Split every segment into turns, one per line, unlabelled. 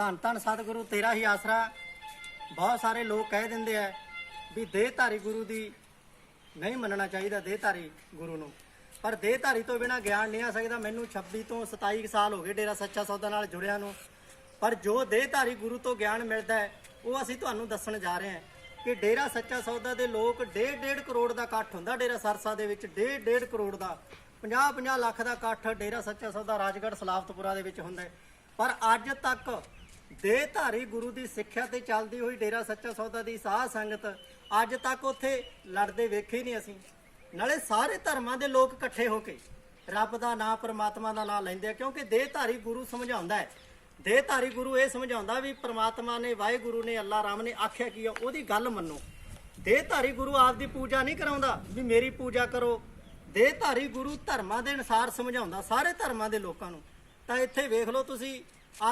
ਧੰਨ ਧੰਨ ਸਤਿਗੁਰੂ, ਤੇਰਾ ਹੀ ਆਸਰਾ ਬਹੁਤ ਸਾਰੇ ਲੋਕ ਕਹਿ ਦਿੰਦੇ ਆ ਵੀ ਦੇਹਧਾਰੀ ਗੁਰੂ ਦੀ ਨਹੀਂ ਮੰਨਣਾ ਚਾਹੀਦਾ ਦੇਹਧਾਰੀ ਗੁਰੂ ਨੂੰ। ਪਰ ਦੇਹਧਾਰੀ ਤੋਂ ਬਿਨਾ ਗਿਆਨ ਨਹੀਂ ਆ ਸਕਦਾ। ਮੈਨੂੰ 26 ਤੋਂ 27 ਕੁ ਸਾਲ ਹੋ ਗਏ ਡੇਰਾ ਸੱਚਾ ਸੌਦਾ ਨਾਲ ਜੁੜਿਆ ਨੂੰ। ਪਰ ਜੋ ਦੇਹਧਾਰੀ ਗੁਰੂ ਤੋਂ ਗਿਆਨ ਮਿਲਦਾ ਹੈ, ਉਹ ਅਸੀਂ ਤੁਹਾਨੂੰ ਦੱਸਣ ਜਾ ਰਹੇ ਹਾਂ ਕਿ ਡੇਰਾ ਸੱਚਾ ਸੌਦਾ ਦੇ ਲੋਕ 1.5 ਕਰੋੜ ਦਾ ਇਕੱਠ ਹੁੰਦਾ ਡੇਰਾ ਸਰਸਾ ਦੇ ਵਿੱਚ। 1.5 ਕਰੋੜ ਦਾ 50-50 ਲੱਖ ਦਾ ਇਕੱਠ ਡੇਰਾ ਸੱਚਾ ਸੌਦਾ ਰਾਜਗੜ੍ਹ ਸਲਾਫਤਪੁਰਾ ਦੇ ਵਿੱਚ ਹੁੰਦਾ ਪਰ ਅੱਜ ਤੱਕ ਦੇ ਧਾਰੀ ਗੁਰੂ ਦੀ ਸਿੱਖਿਆ ਤੇ ਚੱਲਦੀ ਹੋਈ ਡੇਰਾ ਸੱਚਾ ਸੌਦਾ ਦੀ ਸਾਹ ਸੰਗਤ ਅੱਜ ਤੱਕ ਉੱਥੇ ਲੜਦੇ ਵੇਖੇ ਹੀ ਨਹੀਂ ਅਸੀਂ। ਨਾਲੇ ਸਾਰੇ ਧਰਮਾਂ ਦੇ ਲੋਕ ਇਕੱਠੇ ਹੋ ਕੇ ਰੱਬ ਦਾ ਨਾਮ ਪਰਮਾਤਮਾ ਦਾ ਨਾਮ ਲੈਂਦੇ ਆ, ਕਿਉਂਕਿ ਦੇਹਧਾਰੀ ਗੁਰੂ ਸਮਝਾਉਂਦਾ ਹੈ। ਦੇਹਧਾਰੀ ਗੁਰੂ ਇਹ ਸਮਝਾਉਂਦਾ ਵੀ ਪਰਮਾਤਮਾ ਨੇ, ਵਾਹਿਗੁਰੂ ਨੇ ਅੱਲਾ ਰਾਮ ਨੇ ਆਖਿਆ ਕੀ ਆ, ਉਹਦੀ ਗੱਲ ਮੰਨੋ। ਦੇਹ ਧਾਰੀ ਗੁਰੂ ਆਪ ਦੀ ਪੂਜਾ ਨਹੀਂ ਕਰਾਉਂਦਾ ਵੀ ਮੇਰੀ ਪੂਜਾ ਕਰੋ। ਦੇਹਧਾਰੀ ਗੁਰੂ ਧਰਮਾਂ ਦੇ ਅਨੁਸਾਰ ਸਮਝਾਉਂਦਾ ਸਾਰੇ ਧਰਮਾਂ ਦੇ ਲੋਕਾਂ ਨੂੰ। ਤਾਂ ਇੱਥੇ ਵੇਖ ਲਓ ਤੁਸੀਂ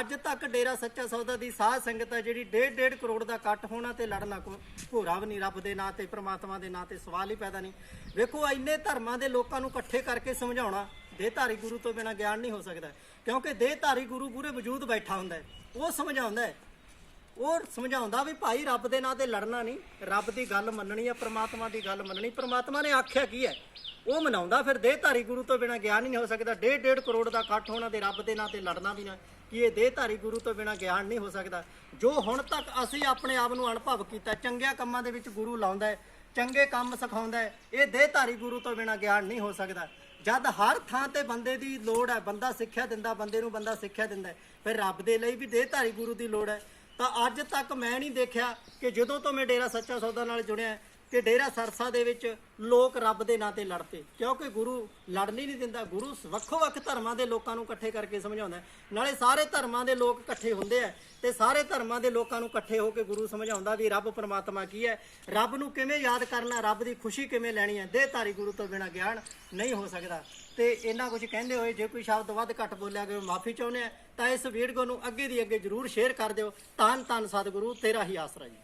ਅੱਜ ਤੱਕ ਡੇਰਾ ਸੱਚਾ ਸੌਦਾ ਦੀ ਸਾਧ ਸੰਗਤ ਹੈ ਜਿਹੜੀ 1.5 ਕਰੋੜ ਦਾ ਇਕੱਠ ਹੋਣਾ ਤੇ ਲੜਨਾ ਕੋ ਭੋਰਾ ਵੀ ਨਹੀਂ ਰੱਬ ਦੇ ਨਾਂ ਤੇ, ਪ੍ਰਮਾਤਮਾ ਦੇ ਨਾਂ ਤੇ, ਸਵਾਲ ਹੀ ਪੈਦਾ ਨਹੀਂ। ਵੇਖੋ, ਇੰਨੇ ਧਰਮਾਂ ਦੇ ਲੋਕਾਂ ਨੂੰ ਇਕੱਠੇ ਕਰਕੇ ਸਮਝਾਉਣਾ ਦੇਹਧਾਰੀ ਗੁਰੂ ਤੋਂ ਬਿਨਾ ਗਿਆਨ ਨਹੀਂ ਹੋ ਸਕਦਾ। ਕਿਉਂਕਿ ਦੇਹਧਾਰੀ ਗੁਰੂ ਪੂਰੇ ਵਜੂਦ ਬੈਠਾ ਹੁੰਦਾ ਹੈ। ਉਹ ਸਮਝਾਉਂਦਾ ਹੈ। ਉਹ ਸਮਝਾਉਂਦਾ ਵੀ ਭਾਈ ਰੱਬ ਦੇ ਨਾਂ ਤੇ ਲੜਨਾ ਨਹੀਂ। ਰੱਬ ਦੀ ਗੱਲ ਮੰਨਣੀ ਹੈ, ਪ੍ਰਮਾਤਮਾ ਦੀ ਗੱਲ ਮੰਨਣੀ। ਪ੍ਰਮਾਤਮਾ ਨੇ ਆਖਿਆ ਕੀ ਹੈ? ਉਹ ਮਨਾਉਂਦਾ ਫਿਰ ਦੇਹਧਾਰੀ ਗੁਰੂ ਤੋਂ ਬਿਨਾ ਗਿਆਨ ਹੀ ਨਹੀਂ ਹੋ ਸਕਦਾ। ਡੇਢ ਡੇਢ ਕਰੋੜ ਦਾ ਇਕੱਠ ਹੋਣਾ ਤੇ ਰੱਬ ਦੇ ਨਾਂ ਤੇ ਲੜਨਾ ਵੀ ਨਾ। ਕਿ ਇਹ ਦੇਹਧਾਰੀ ਗੁਰੂ ਤੋਂ ਬਿਨਾ ਗਿਆਨ ਨਹੀਂ ਹੋ ਸਕਦਾ? ਜੋ ਹੁਣ ਤੱਕ ਅਸੀਂ ਆਪਣੇ ਆਪ ਨੂੰ ਅਨੁਭਵ ਕੀਤਾ, ਚੰਗਿਆਂ ਕੰਮਾਂ ਦੇ ਵਿੱਚ ਗੁਰੂ ਲਾਉਂਦਾ ਹੈ, ਚੰਗੇ ਕੰਮ ਸਿਖਾਉਂਦਾ ਹੈ, ਇਹ ਦੇਹਧਾਰੀ ਗੁਰੂ ਤੋਂ ਬਿਨਾ ਗਿਆਨ ਨਹੀਂ ਹੋ ਸਕਦਾ। ਜਦ ਹਰ ਥਾਂ ਤੇ ਬੰਦੇ ਦੀ ਲੋੜ ਹੈ, ਬੰਦਾ ਸਿੱਖਿਆ ਦਿੰਦਾ, ਬੰਦੇ ਨੂੰ ਬੰਦਾ ਸਿੱਖਿਆ ਦਿੰਦਾ ਫਿਰ ਰੱਬ ਦੇ ਲਈ ਵੀ ਦੇਹਧਾਰੀ ਗੁਰੂ ਦੀ ਲੋੜ ਹੈ। ਤਾਂ ਅੱਜ ਤੱਕ ਮੈਂ ਨਹੀਂ ਦੇਖਿਆ ਕਿ ਜਦੋਂ ਤੋਂ ਮੈਂ ਡੇਰਾ ਸੱਚਾ ਸੌਦਾ ਨਾਲ ਜੁੜਿਆ ਕਿ ਡੇਰਾ ਸਰਸਾ ਦੇ ਵਿੱਚ ਲੋਕ ਰੱਬ ਦੇ ਨਾਂ ਤੇ ਲੜ ਪਏ ਕਿਉਂਕਿ ਗੁਰੂ ਲੜਨ ਹੀ ਨਹੀਂ ਦਿੰਦਾ, ਗੁਰੂ ਵੱਖੋ ਵੱਖ ਧਰਮਾਂ ਦੇ ਲੋਕਾਂ ਨੂੰ ਇਕੱਠੇ ਕਰਕੇ ਸਮਝਾਉਂਦਾ ਨਾਲੇ ਸਾਰੇ ਧਰਮਾਂ ਦੇ ਲੋਕ ਇਕੱਠੇ ਹੁੰਦੇ ਆ ਤੇ ਸਾਰੇ ਧਰਮਾਂ ਦੇ ਲੋਕਾਂ ਨੂੰ ਇਕੱਠੇ ਹੋ ਕੇ ਗੁਰੂ ਸਮਝਾਉਂਦਾ ਵੀ ਰੱਬ ਪਰਮਾਤਮਾ ਕੀ ਹੈ, ਰੱਬ ਨੂੰ ਕਿਵੇਂ ਯਾਦ ਕਰਨਾ, ਰੱਬ ਦੀ ਖੁਸ਼ੀ ਕਿਵੇਂ ਲੈਣੀ ਹੈ ਦੇਹਧਾਰੀ ਗੁਰੂ ਤੋਂ ਬਿਨਾ ਗਿਆਨ ਨਹੀਂ ਹੋ ਸਕਦਾ। ਤੇ ਇਹਨਾਂ ਕੁਝ ਕਹਿੰਦੇ ਹੋਏ, ਜੇ ਕੋਈ ਸ਼ਬਦ ਵੱਧ ਘੱਟ ਬੋਲਿਆ ਗਿਆ ਮਾਫੀ ਚਾਹੁੰਦੇ ਆ। ਤਾਂ ਇਸ ਵੀਡੀਓ ਨੂੰ ਅੱਗੇ ਦੀ ਅੱਗੇ ਜਰੂਰ ਸ਼ੇਅਰ ਕਰ ਦਿਓ। ਧੰਨ ਧੰਨ ਸਤਿਗੁਰੂ, ਤੇਰਾ ਹੀ ਆਸਰਾ ਜੀ।